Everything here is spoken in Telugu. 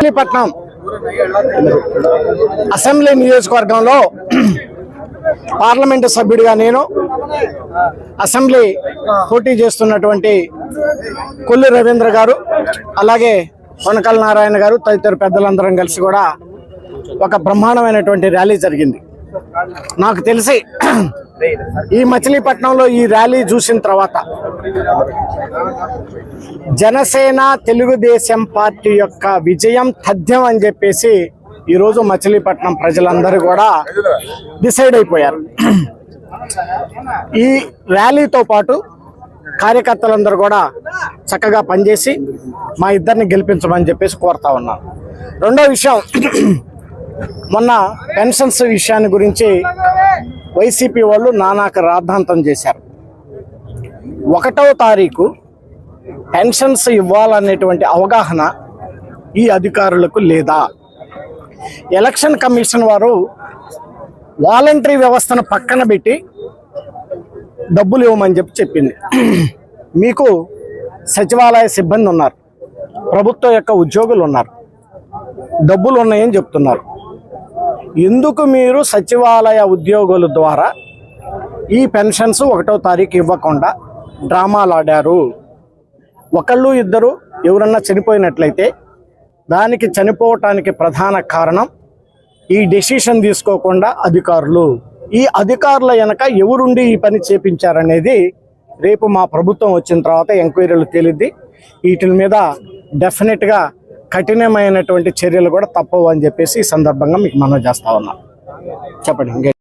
మచిలీపట్నం అసెంబ్లీ నియోజకవర్గంలో పార్లమెంటు సభ్యుడిగా నేను అసెంబ్లీ పోటీ చేస్తున్నటువంటి కొల్లు రవీంద్ర గారు అలాగే కొనకల్ నారాయణ గారు తదితర పెద్దలందరం కలిసి కూడా ఒక బ్రహ్మాండమైనటువంటి ర్యాలీ జరిగింది. నాకు తెలిసి ఈ మచిలీపట్నంలో ఈ ర్యాలీ చూసిన తర్వాత జనసేన తెలుగుదేశం పార్టీ యొక్క విజయం తథ్యం అని చెప్పేసి ఈరోజు మచిలీపట్నం ప్రజలందరూ కూడా డిసైడ్ అయిపోయారు. ఈ ర్యాలీతో పాటు కార్యకర్తలందరూ కూడా చక్కగా పనిచేసి మా ఇద్దరిని గెలిపించమని చెప్పేసి కోరుతా ఉన్నాను. రెండో విషయం మొన్న పెన్షన్స్ విషయాన్ని గురించి వైసీపీ వాళ్ళు నానాక రాద్ధాంతం చేశారు. ఒకటవ తారీఖు పెన్షన్స్ ఇవ్వాలనేటువంటి అవగాహన ఈ అధికారులకు లేదా? ఎలక్షన్ కమిషన్ వారు వాలంటరీ వ్యవస్థను పక్కన పెట్టి డబ్బులు ఇవ్వమని చెప్పి చెప్పింది. మీకు సచివాలయ సిబ్బంది ఉన్నారు ప్రభుత్వం యొక్క ఉద్యోగులు ఉన్నారు డబ్బులు ఉన్నాయని చెప్తున్నారు. ఎందుకు మీరు సచివాలయ ఉద్యోగుల ద్వారా ఈ పెన్షన్స్ ఒకటో తారీఖు ఇవ్వకుండా డ్రామాలు ఆడారు? ఒకళ్ళు ఇద్దరు ఎవరన్నా చనిపోయినట్లయితే దానికి చనిపోవటానికి ప్రధాన కారణం ఈ డెసిషన్ తీసుకోకుండా అధికారులు. ఈ అధికారుల వెనక ఎవరుండి ఈ పని చేపించారనేది రేపు మా ప్రభుత్వం వచ్చిన తర్వాత ఎంక్వైరీలు తేలిద్ది. వీటి మీద డెఫినెట్గా కఠినమైనటువంటి చర్యలు కూడా తప్పవు అని చెప్పేసి ఈ సందర్భంగా మీకు మనం చేస్తా ఉన్నాం. చెప్పండి.